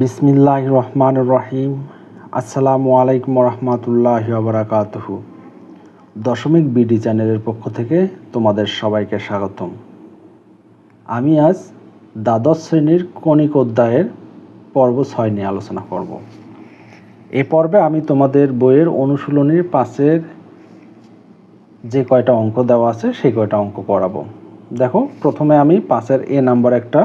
বিসমিল্লাহ রহমান রহিম। আসসালামু আলাইকুম রহমতুল্লাহ বারাকাতুহু দশমিক বিডি চ্যানেলের পক্ষ থেকে তোমাদের সবাইকে স্বাগতম। আমি আজ দ্বাদশ শ্রেণির কণিক অধ্যায়ের পর্ব ছয় নিয়ে আলোচনা করব। এ পর্বে আমি তোমাদের বইয়ের অনুশীলনীর পাশের যে কয়টা অঙ্ক দেওয়া আছে, সেই কয়টা অঙ্ক করাবো দেখো, প্রথমে আমি পাশের এ নাম্বার একটা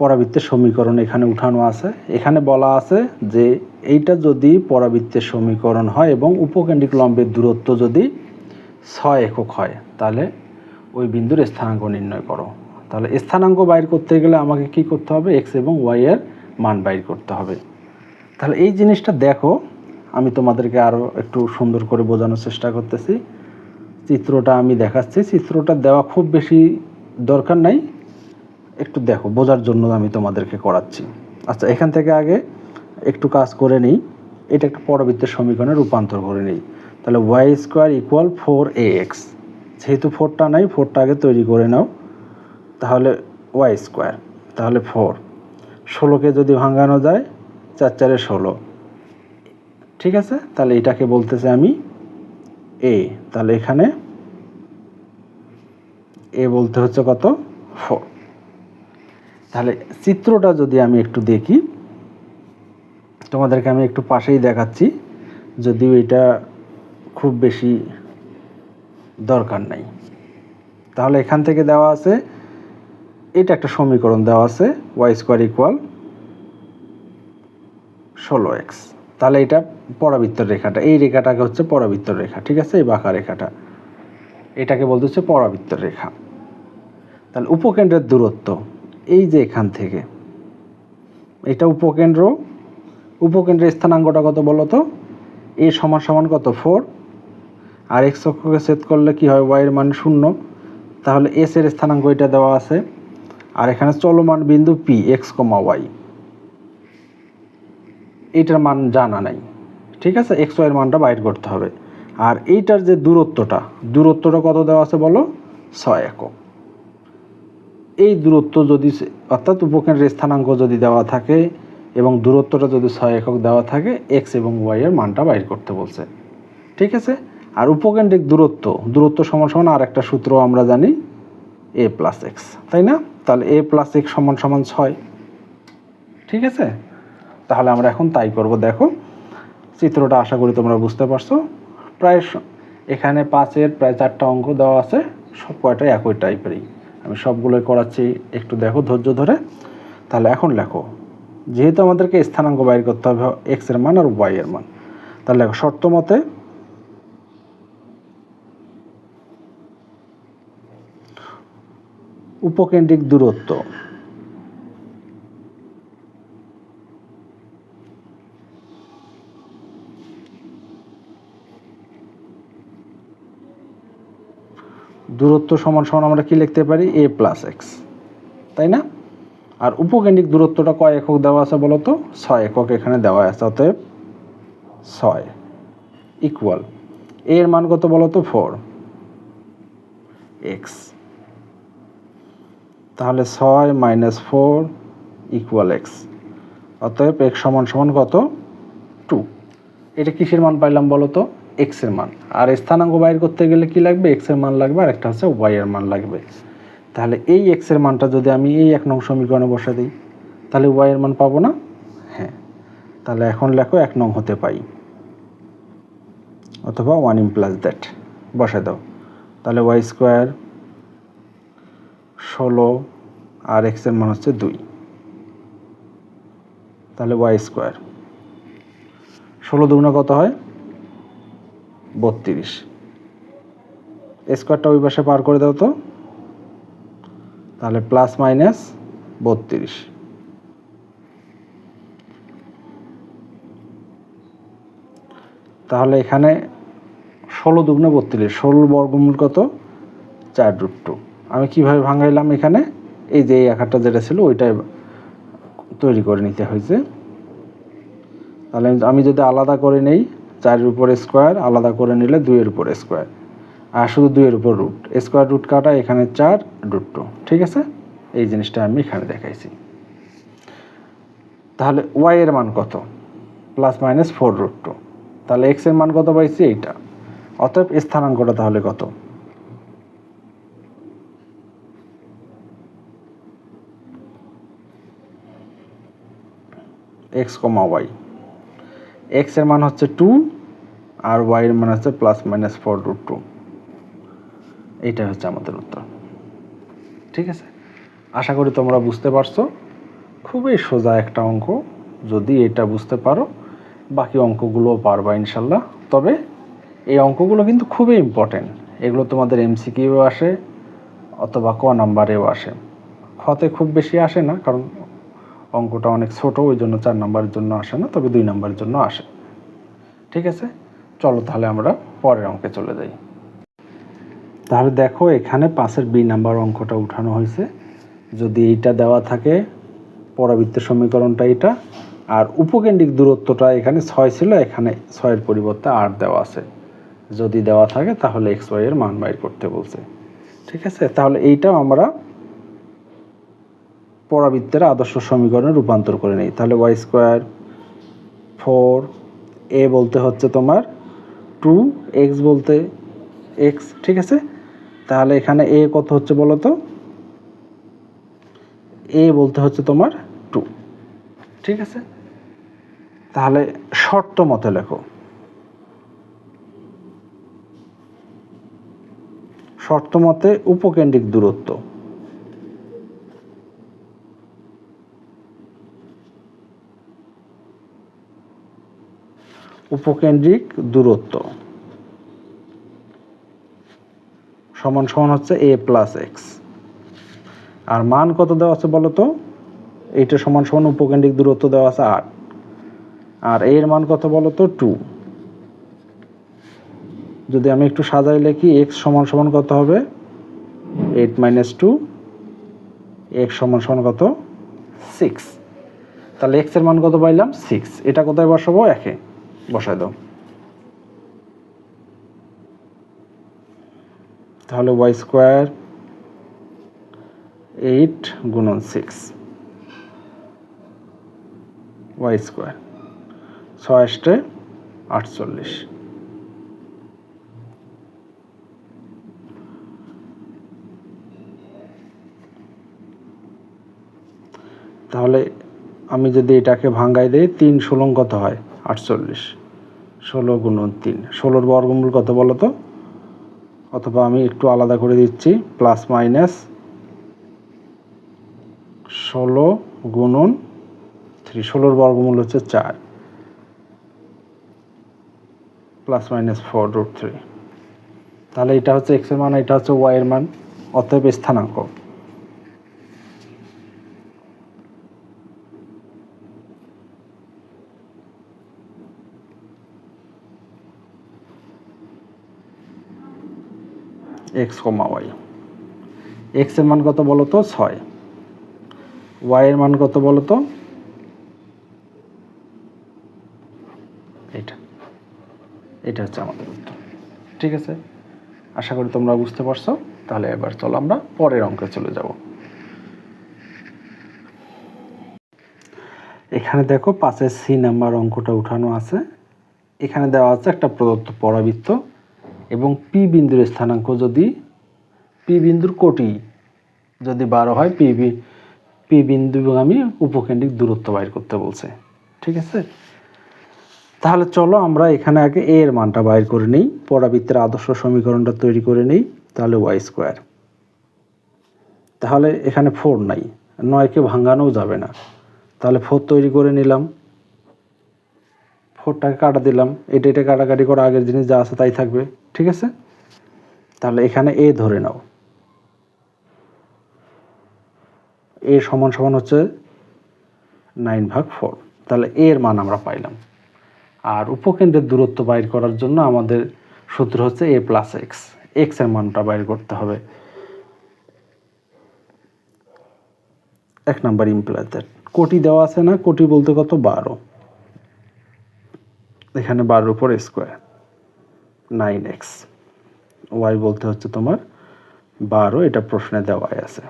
পরাবৃত্তের সমীকরণ এখানে উঠানো আছে। এখানে বলা আছে যে এইটা যদি পরাবৃত্তের সমীকরণ হয় এবং উপকেন্দ্রিক লম্বের দূরত্ব যদি ছয় একক হয়, তাহলে ওই বিন্দুর স্থানাঙ্ক নির্ণয় করো। তাহলে স্থানাঙ্ক বাইর করতে গেলে আমাকে কি করতে হবে? এক্স এবং ওয়াই এর মান বাইর করতে হবে। তাহলে এই জিনিসটা দেখো, আমি তোমাদেরকে আরও একটু সুন্দর করে বোঝানোর চেষ্টা করতেছি। চিত্রটা আমি দেখাচ্ছি। চিত্রটা দেওয়া খুব বেশি দরকার নাই। একটু দেখো, বোঝার জন্য আমি তোমাদেরকে করাচ্ছি। আচ্ছা এখান থেকে আগে একটু কাজ করে নিই। এটা একটা পরবর্তীর সমীকরণে রূপান্তর করে নিই। তাহলে Y square equal four A X যেহেতু ফোরটা নাই ফোরটা আগে তৈরি করে নাও। তাহলে ওয়াই স্কোয়ার তাহলে ফোর ষোলোকে যদি ভাঙানো যায়, চার চারে ষোলো। ঠিক আছে? তাহলে এটাকে বলতেছে আমি এ তাহলে এখানে এ বলতে হচ্ছে কত? ফোর তাহলে চিত্রটা যদি আমি একটু দেখি, তোমাদেরকে আমি একটু পাশেই দেখাচ্ছি, যদিও এটা খুব বেশি দরকার নাই। তাহলে এখান থেকে দেওয়া আছে, এটা একটা সমীকরণ দেওয়া আছে ওয়াই স্কোয়ার ইকুয়াল ষোলো এক্স তাহলে এটা পরাবৃত্তর রেখাটা, এই রেখাটাকে হচ্ছে পরাবৃত্তর রেখা, ঠিক আছে? এই বাঁকা রেখাটা। এটাকে বলতে হচ্ছে পরাবৃত্তর রেখা। তাহলে উপকেন্দ্রের দূরত্ব এই যে এখান থেকে, এটা উপকেন্দ্র, উপকেন্দ্রের স্থানাঙ্কটা কত বলো তো? এ সমান সমান কত? ফোর আর এক্স অক্ষকে সেট করলে কি হয়? ওয়াইয়ের মান শূন্য। তাহলে এস এর স্থানাঙ্ক এটা দেওয়া আছে। আর এখানে চলমান বিন্দু পি এক্স কমা ওয়াই এইটার মান জানা নাই। ঠিক আছে? এক্স ওয়াইয়ের মানটা বাইর করতে হবে। আর এইটার যে দূরত্বটা দূরত্বটা কত দেওয়া আছে বলো? ছয় একক। এই দূরত্ব যদি অর্থাৎ উপকেন্দ্রের স্থানাঙ্ক যদি দেওয়া থাকে এবং দূরত্বটা যদি ছয় একক দেওয়া থাকে এক্স এবং ওয়াই এর মানটা বাইর করতে বলছে। ঠিক আছে? আর উপকেন্দ্রিক দূরত্ব দূরত্ব সমান সমান আর একটা সূত্র আমরা জানি এ প্লাস এক্স তাই না? তাহলে এ প্লাস এক্স সমান সমান ছয়। ঠিক আছে? তাহলে আমরা এখন তাই করব, দেখো। চিত্রটা আশা করি তোমরা বুঝতে পারছ। প্রায় এখানে পাঁচের প্রায় চারটা অঙ্ক দেওয়া আছে, সব কয়টাই একই টাইপেরই আমি সবগুলোই করাচ্ছি, একটু দেখো ধৈর্য ধরে। তাহলে এখন লেখো, যেহেতু আমাদেরকে স্থানাঙ্ক বাইর করতে হবে এক্সের মান আর ওয়াই এর মান। তাহলে লেখো, শর্ত মতে উপকেন্দ্রিক দূরত্ব দূরত্ব সমান সমান আমরা কি লিখতে পারি? এ প্লাস এক্স তাই না? আর উপকেন্দ্রিক দূরত্বটা কয় একক দেওয়া আছে বলো তো? ছয় একক এখানে দেওয়া আছে, অতএব ছয় ইকুয়াল এর মান কত বলো তো? ফোর এক্স তাহলে ছয় মাইনাস ফোর ইকুয়াল এক্স অতএব এক্স সমান সমান কত? টু এটা কিসের মান পাইলাম বলো তো? এক্সের মান। আর স্থানাঙ্ক বাইর করতে গেলে কি লাগবে? এক্সের মান লাগবে আর একটা হচ্ছে ওয়াই এর মান লাগবে। তাহলে এই এক্সের মানটা যদি আমি এই এক নং সমীকরণে বসে দিই, তাহলে ওয়াই এর মান পাবো না? হ্যাঁ। তাহলে এখন লেখো এক নং হতে পাই। অথবা ওয়ান ইম প্লাস দ্যাট বসে দাও। তাহলে ওয়াই স্কোয়ার ষোলো, আর এক্সের মান হচ্ছে দুই। তাহলে ওয়াই স্কোয়ার ষোলো দুগুণা কত হয়? বত্রিশ। স্কোয়ারটা ওই পাশে পার করে দাও তো। তাহলে প্লাস মাইনাস বত্রিশ। তাহলে এখানে ষোলো দুগুণে বত্রিশ। ষোলো বর্গমূল কত? চার রুট টু আমি কীভাবে ভাঙাইলাম এখানে? এই যে এই আকারটা যেটা ছিল, ওইটাই তৈরি করে নিতে হয়েছে। তাহলে আমি যদি আলাদা করে নেই চারের উপর স্কোয়ার, আলাদা করে নিলে দুইয়ের উপর স্কোয়ার। আর শুধু দুইয়ের উপর রুট স্কোয়ার রুট কাটা, এখানে চার রুট টু ঠিক আছে? এই জিনিসটা আমি এখানে দেখাইছি। তাহলে ওয়াই এর মান কত? Plus minus four root two তাহলে এক্সের মান কত পাইছি? এইটা। অতএব স্থানাঙ্কটা তাহলে কত? এক্স কমা ওয়াই এক্সের মান হচ্ছে টু আর ওয়াই এর মান হচ্ছে plus minus four root two এইটা হচ্ছে আমাদের উত্তর। ঠিক আছে? আশা করি তোমরা বুঝতে পারছ। খুবই সোজা একটা অঙ্ক। যদি এটা বুঝতে পারো, বাকি অঙ্কগুলোও পারবা ইনশাল্লাহ। তবে এই অঙ্কগুলো কিন্তু খুবই ইম্পর্টেন্ট এগুলো তোমাদের এমসিকিউ আসে অথবা ক নাম্বারেও আসে। খতে খুব বেশি আসে না, কারণ অঙ্কটা অনেক ছোট, ওই জন্য চার নাম্বারের জন্য আসে না, তবে দুই নাম্বারের জন্য আসে। ঠিক আছে? চলো তাহলে আমরা পরের অঙ্কে চলে যাই। তাহলে দেখো, এখানে পাঁচের বি নাম্বার অঙ্কটা উঠানো হয়েছে। যদি এইটা দেওয়া থাকে পরাবৃত্তের সমীকরণটা এটা আর উপকেন্দ্রিক দূরত্বটা এখানে ছয় ছিল, এখানে ছয়ের পরিবর্তে আট দেওয়া আছে। যদি দেওয়া থাকে, তাহলে এক্স ওয়াই এর মান বাইর করতে বলছে। ঠিক আছে? তাহলে এইটাও আমরা পরাবৃত্তের আদর্শ সমীকরণে রূপান্তর করে নিই। তাহলে ওয়াই স্কোয়ার ফোর এ বলতে হচ্ছে তোমার টু এক্স বলতে এক্স ঠিক আছে? তাহলে এখানে এ কত হচ্ছে বলো তো? এ বলতে হচ্ছে তোমার টু ঠিক আছে? তাহলে শর্ত মতে লেখো। শর্ত মতে উপকেন্দ্রিক দূরত্ব। উপকেন্দ্রিক দূরত্ব। সমান সমান হচ্ছে এ প্লাস এক্স আর মান কত দেওয়া আছে বলো তো এইটা সমান সমান উপকেন্দ্রিক দূরত্ব দেওয়া আছে আট। আর এর মান কত বলো তো টু যদি আমি একটু সাজাই লিখি এক্স সমান সমান কত হবে? এইট মাইনাস টু এক্স সমান সমান কত? সিক্স তাহলে এক্সের মান কত পাইলাম? সিক্স এটা কোথায় বসাবো? একে। বসাই দাও। তাহলে ওয়াই স্কোয়ার এইট গুণন সিক্স ওয়াই স্কোয়ার ছয় আষ্টে আটচল্লিশ। তাহলে আমি যদি এটাকে ভাঙ্গাই দিই, তিন ষোলো কত হয়। আটচল্লিশ। ষোলো গুণন তিন। ষোলোর বর্গমূল কত বলো তো? অথবা আমি একটু আলাদা করে দিচ্ছি প্লাস মাইনাস ষোলো গুণন থ্রি ষোলোর বর্গমূল হচ্ছে চার। Plus minus four root three তাহলে এটা হচ্ছে এক্সের মান, এটা হচ্ছে ওয়াই এর মান। অতএব স্থানাঙ্ক। এক্স কমা ওয়াই এক্সের মান কত বলো তো ছয়। ওয়াই এর মান কত বলো তো এটা এটা হচ্ছে আমাদের উত্তর। ঠিক আছে? আশা করি তোমরা বুঝতে পারছ। তাহলে এবার চলো আমরা পরের অঙ্কে চলে যাব। এখানে দেখো পাঁচের সি নাম্বার অঙ্কটা উঠানো আছে। এখানে দেওয়া আছে একটা প্রদত্ত পরাবৃত্ত। এবং পি বিন্দুর স্থানাঙ্ক যদি পি বিন্দুর কোটি যদি বারো হয় পি বি পি বিন্দু আমি উপকেন্দ্রিক দূরত্ব বাইর করতে বলছে। ঠিক আছে? তাহলে চলো আমরা এখানে আগে এ এর মানটা বাইর করে নিই, পরাবৃত্তের আদর্শ সমীকরণটা তৈরি করে নিই, তাহলে ওয়াই স্কোয়ার তাহলে এখানে ফোর নাই, নয়কে ভাঙানোও যাবে না। তাহলে ফোর তৈরি করে নিলাম। ফোরটাকে কাটা দিলাম, এটা এটা কাটাকাটি করে আগের জিনিস যা আছে তাই থাকবে, ঠিক আছে? তাহলে এখানে এ ধরে নাও। এ সমান সমান হচ্ছে নাইন ভাগ ফোর। তাহলে এ এর মান আমরা পাইলাম। আর উপকেন্দ্রের দূরত্ব বাইর করার জন্য আমাদের সূত্র হচ্ছে এ প্লাস এক্স এক্সের মানটা বাইর করতে হবে। এক নাম্বার ইমপ্লয় কোটি দেওয়া আছে না? কোটি বলতে কত? বারো। এখানে বারোর উপর স্কোয়ার নাইন এক্স ওয়াই বলতে হচ্ছে তোমার বারো, এটা প্রশ্নে দেওয়াই আছে।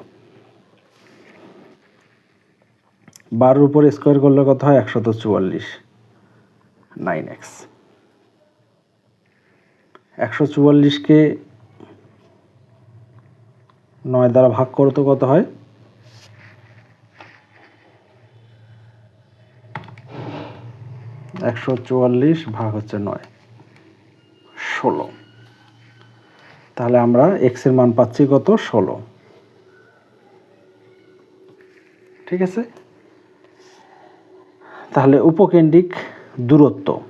বারোর উপর স্কোয়ার করলে কত হয়? একশত চুয়াল্লিশ নাইন এক্স একশো চুয়াল্লিশকে নয় দ্বারা ভাগ করো তো কত হয়? একশো চুয়াল্লিশ ভাগ হচ্ছে নয়। ষোলো। তাহলে আমরা এক্সের মান পাচ্ছি কত? ষোলো। ঠিক আছে? তাহলে উপকেন্দ্রিক দূরত্ব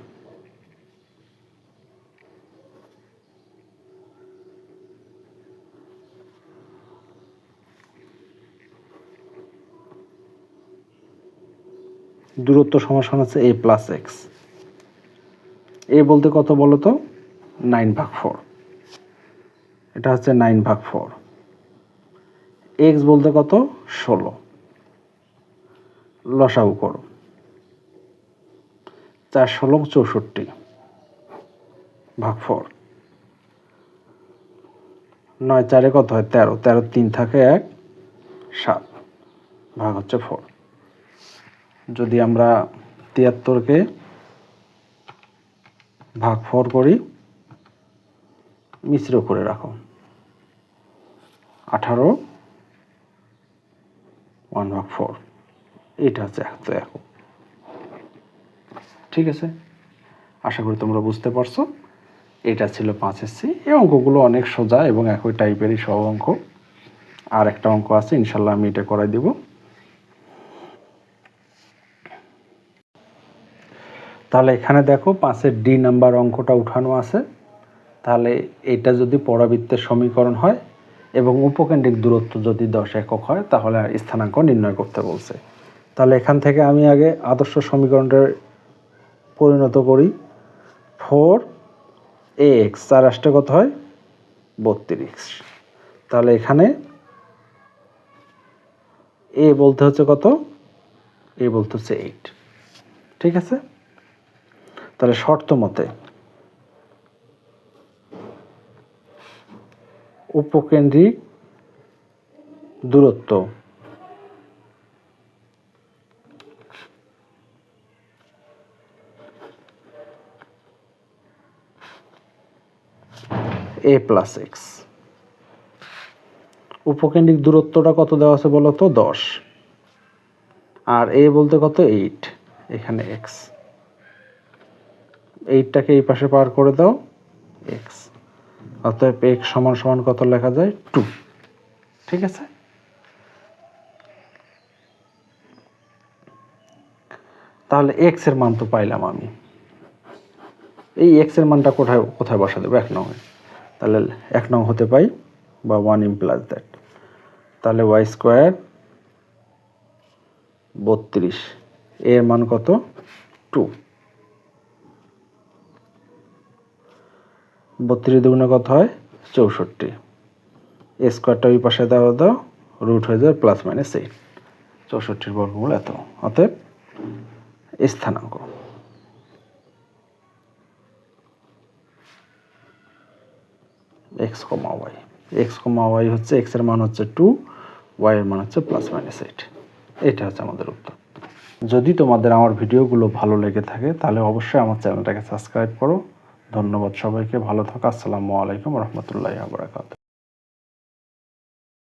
দূরত্ব সমান হচ্ছে এ প্লাস এক্স এ বলতে কত বলো তো? নাইন ভাগ ফোর এটা হচ্ছে নাইন ভাগ ফোর এক্স বলতে কত? ষোলো। লসাগু করো। চার ষোলো চৌষট্টি ভাগ ফোর নয় চারে কত হয়? তেরো। তেরো তিন থাকে এক, সাত। ভাগ হচ্ছে ফোর যদি আমরা তিয়াত্তরকে ভাগ ফোর করি, মিশ্র করে রাখো। আঠারো ওয়ান ভাগ ফোর এটা হচ্ছে এত একক ঠিক আছে? আশা করি তোমরা বুঝতে পারছ। এটা ছিল পাঁচ এসসি। এই অঙ্কগুলো অনেক সোজা এবং একই টাইপেরই সব অঙ্ক। আর একটা অঙ্ক আছে, ইনশাল্লাহ আমি এটা করাই দিব। তাহলে এখানে দেখো পাঁচের ডি নাম্বার অঙ্কটা উঠানো আছে। তাহলে এটা যদি পরাবৃত্তের সমীকরণ হয় এবং উপকেন্দ্রিক দূরত্ব যদি দশ একক হয়, তাহলে স্থানাঙ্ক নির্ণয় করতে বলছে। তাহলে এখান থেকে আমি আগে আদর্শ সমীকরণটা পরিণত করি। ফোর এ এক্স চার আসতে কত হয়? বত্রিশ। তাহলে এখানে এ বলতে হচ্ছে কত? এ বলতে হচ্ছে এইট। ঠিক আছে? তাহলে শর্ত মতে উপকেন্দ্রিক দূরত্ব এ প্লাস এক্স উপকেন্দ্রিক দূরত্বটা কত দেওয়া আছে বলো তো? দশ। আর এ বলতে কত? এইট এখানে এক্স এইটটাকে এই পাশে পার করে দাও। এক্স অতএব এক্স সমান সমান কত লেখা যায়? টু ঠিক আছে? তাহলে এক্সের মান তো পাইলাম আমি। এই এক্সের মানটা কোথায় কোথায় বসা দেবো এক নং তাহলে এক নং হতে পাই বা ওয়ান ইমপ্লাস দ্যাট তাহলে ওয়াই স্কোয়ার বত্রিশ। এর মান কত? টু বত্রিশ দুগুণে কত হয়? চৌষট্টি। স্কোয়ারটা ওই পাশে দেওয়া দাও রুট হয়ে যায় প্লাস মাইনাস এইট চৌষট্টির বর্গমূল এত। অতএব, স্থানাঙ্ক। X comma Y X comma Y হচ্ছে এক্সের মান হচ্ছে টু ওয়াই এর মান হচ্ছে প্লাস মাইনাস এইট এটা হচ্ছে আমাদের উত্তর। যদি তোমাদের আমার ভিডিওগুলো ভালো লেগে থাকে, তাহলে অবশ্যই আমার চ্যানেলটাকে সাবস্ক্রাইব করো। ধন্যবাদ সবাইকে ভালো থাকা আসসালামু আলাইকুম রহমতুল্লাহ আবরাকাত